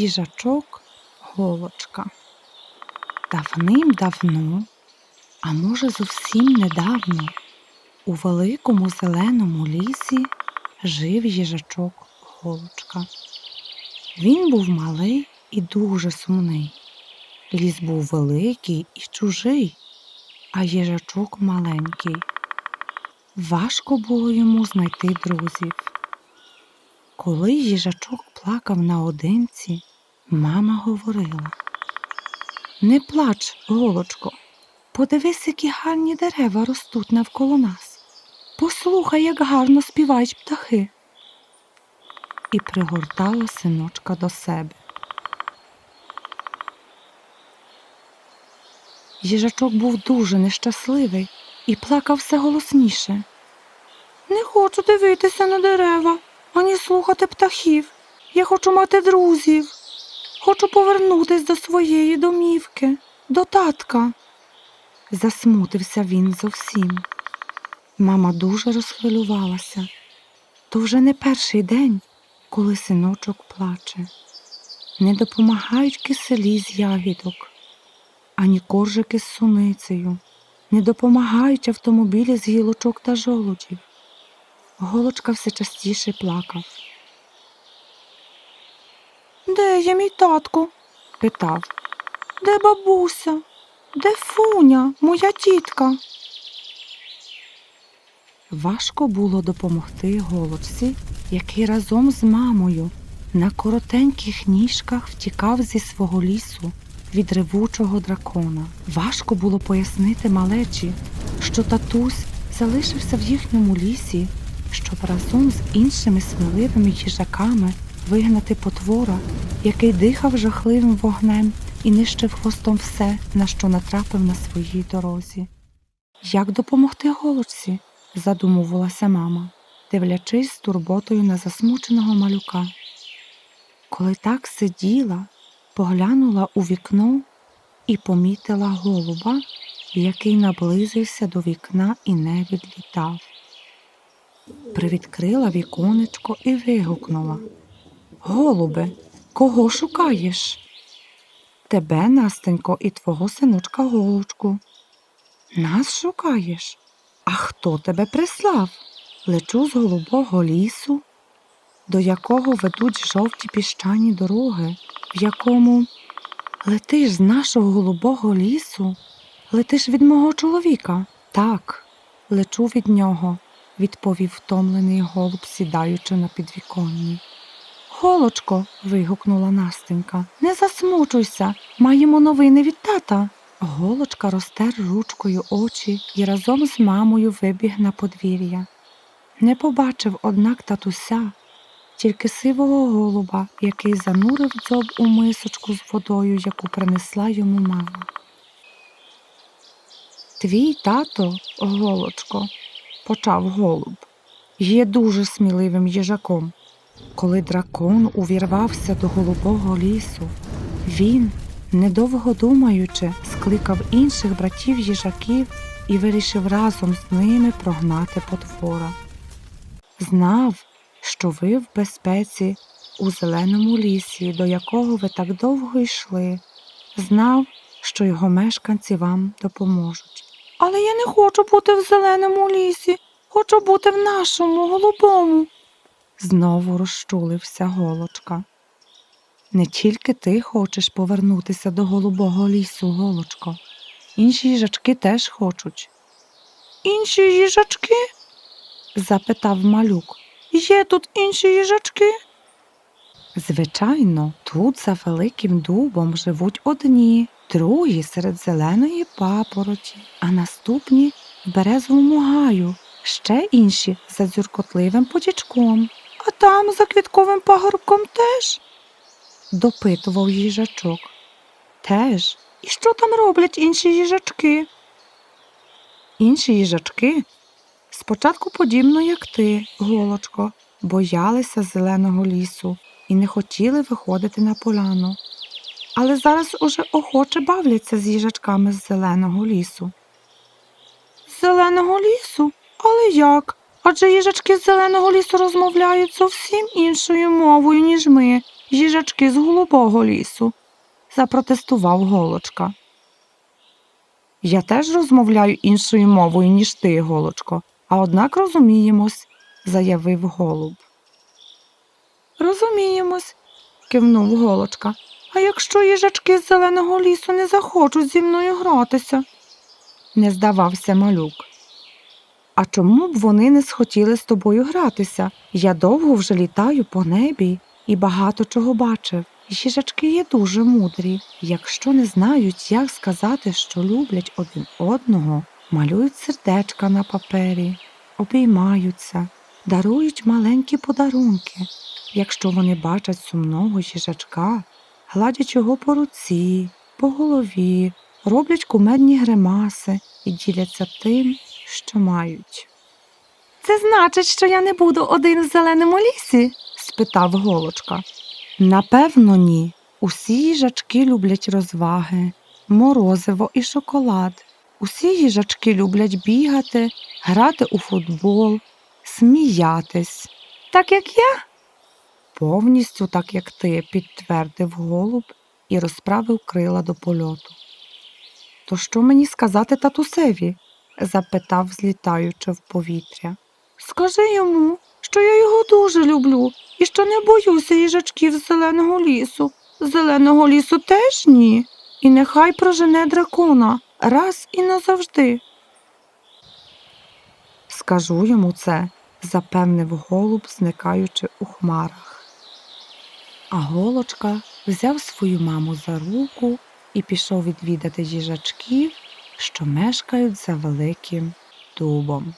їжачок голочка. Давним-давно, а може зовсім недавно, у великому зеленому лісі жив їжачок голочка. Він був малий і дуже сумний. Ліс був великий і чужий, а їжачок маленький. Важко було йому знайти друзів. Коли їжачок плакав наодинці, мама говорила Не плач, голочко, подивись, які гарні дерева ростуть навколо нас. Послухай, як гарно співають птахи. І пригортала синочка до себе. Їжачок був дуже нещасливий і плакав все голосніше. Не хочу дивитися на дерева, ані слухати птахів. Я хочу мати друзів. Хочу повернутись до своєї домівки, до татка. Засмутився він зовсім. Мама дуже розхвилювалася. То вже не перший день, коли синочок плаче. Не допомагають киселі з ягідок, ані коржики з суницею, не допомагають автомобілі з гілочок та жолудів. Голочка все частіше плакав. Де є мій татко? питав. Де бабуся? Де фуня, моя тітка? Важко було допомогти голочці, який разом з мамою на коротеньких ніжках втікав зі свого лісу від ревучого дракона. Важко було пояснити малечі, що татусь залишився в їхньому лісі, щоб разом з іншими сміливими їжаками вигнати потвора, який дихав жахливим вогнем і нищив хвостом все, на що натрапив на своїй дорозі. Як допомогти голочці? задумувалася мама, дивлячись з турботою на засмученого малюка. Коли так сиділа, поглянула у вікно і помітила голуба, який наблизився до вікна і не відлітав. Привідкрила віконечко і вигукнула Голубе, кого шукаєш? Тебе, Настенько, і твого синочка голочку. Нас шукаєш? А хто тебе прислав? Лечу з голубого лісу, до якого ведуть жовті піщані дороги, в якому летиш з нашого голубого лісу, летиш від мого чоловіка. Так, лечу від нього, відповів втомлений голуб, сідаючи на підвіконні. Голочко, вигукнула Настенька, не засмучуйся, маємо новини від тата. Голочка розтер ручкою очі і разом з мамою вибіг на подвір'я. Не побачив, однак, татуся, тільки сивого голуба, який занурив дзьоб у мисочку з водою, яку принесла йому мама. Твій тато, голочко, почав голуб, є дуже сміливим їжаком. Коли дракон увірвався до голубого лісу, він, недовго думаючи, скликав інших братів їжаків і вирішив разом з ними прогнати потвора. Знав, що ви в безпеці у зеленому лісі, до якого ви так довго йшли, знав, що його мешканці вам допоможуть. Але я не хочу бути в зеленому лісі, хочу бути в нашому голубому. Знову розчулився голочка. Не тільки ти хочеш повернутися до голубого лісу, голочко. Інші їжачки теж хочуть. Інші їжачки? запитав малюк. Є тут інші їжачки? Звичайно, тут за великим дубом живуть одні, другі серед зеленої папороті, а наступні в березовому гаю, ще інші за дзюркотливим потічком. А там за квітковим пагорбком теж? допитував їжачок. Теж. І що там роблять інші їжачки? Інші їжачки спочатку подібно, як ти, голочко, боялися зеленого лісу і не хотіли виходити на поляну. Але зараз уже охоче бавляться з їжачками з зеленого лісу. З зеленого лісу? Але як? Адже їжачки з зеленого лісу розмовляють зовсім іншою мовою, ніж ми. їжачки з голубого лісу, запротестував голочка. Я теж розмовляю іншою мовою, ніж ти, голочко, а однак розуміємось, заявив голуб. Розуміємось, кивнув голочка. А якщо їжачки з зеленого лісу не захочуть зі мною гратися? не здавався малюк. А чому б вони не схотіли з тобою гратися? Я довго вже літаю по небі і багато чого бачив. Їжачки є дуже мудрі. Якщо не знають, як сказати, що люблять один одного, малюють сердечка на папері, обіймаються, дарують маленькі подарунки. Якщо вони бачать сумного їжачка, гладять його по руці, по голові, роблять кумедні гримаси і діляться тим, що мають. Це значить, що я не буду один в зеленому лісі? спитав голочка. Напевно, ні. Усі їжачки люблять розваги, морозиво і шоколад. Усі їжачки люблять бігати, грати у футбол, сміятись. Так як я? Повністю так, як ти, підтвердив голуб і розправив крила до польоту. То що мені сказати татусеві? запитав, злітаючи в повітря. Скажи йому, що я його дуже люблю і що не боюся їжачків зеленого лісу. Зеленого лісу теж ні. І нехай прожене дракона раз і назавжди. Скажу йому це, запевнив голуб, зникаючи у хмарах. А голочка взяв свою маму за руку і пішов відвідати їжачків, що мешкають за великим дубом.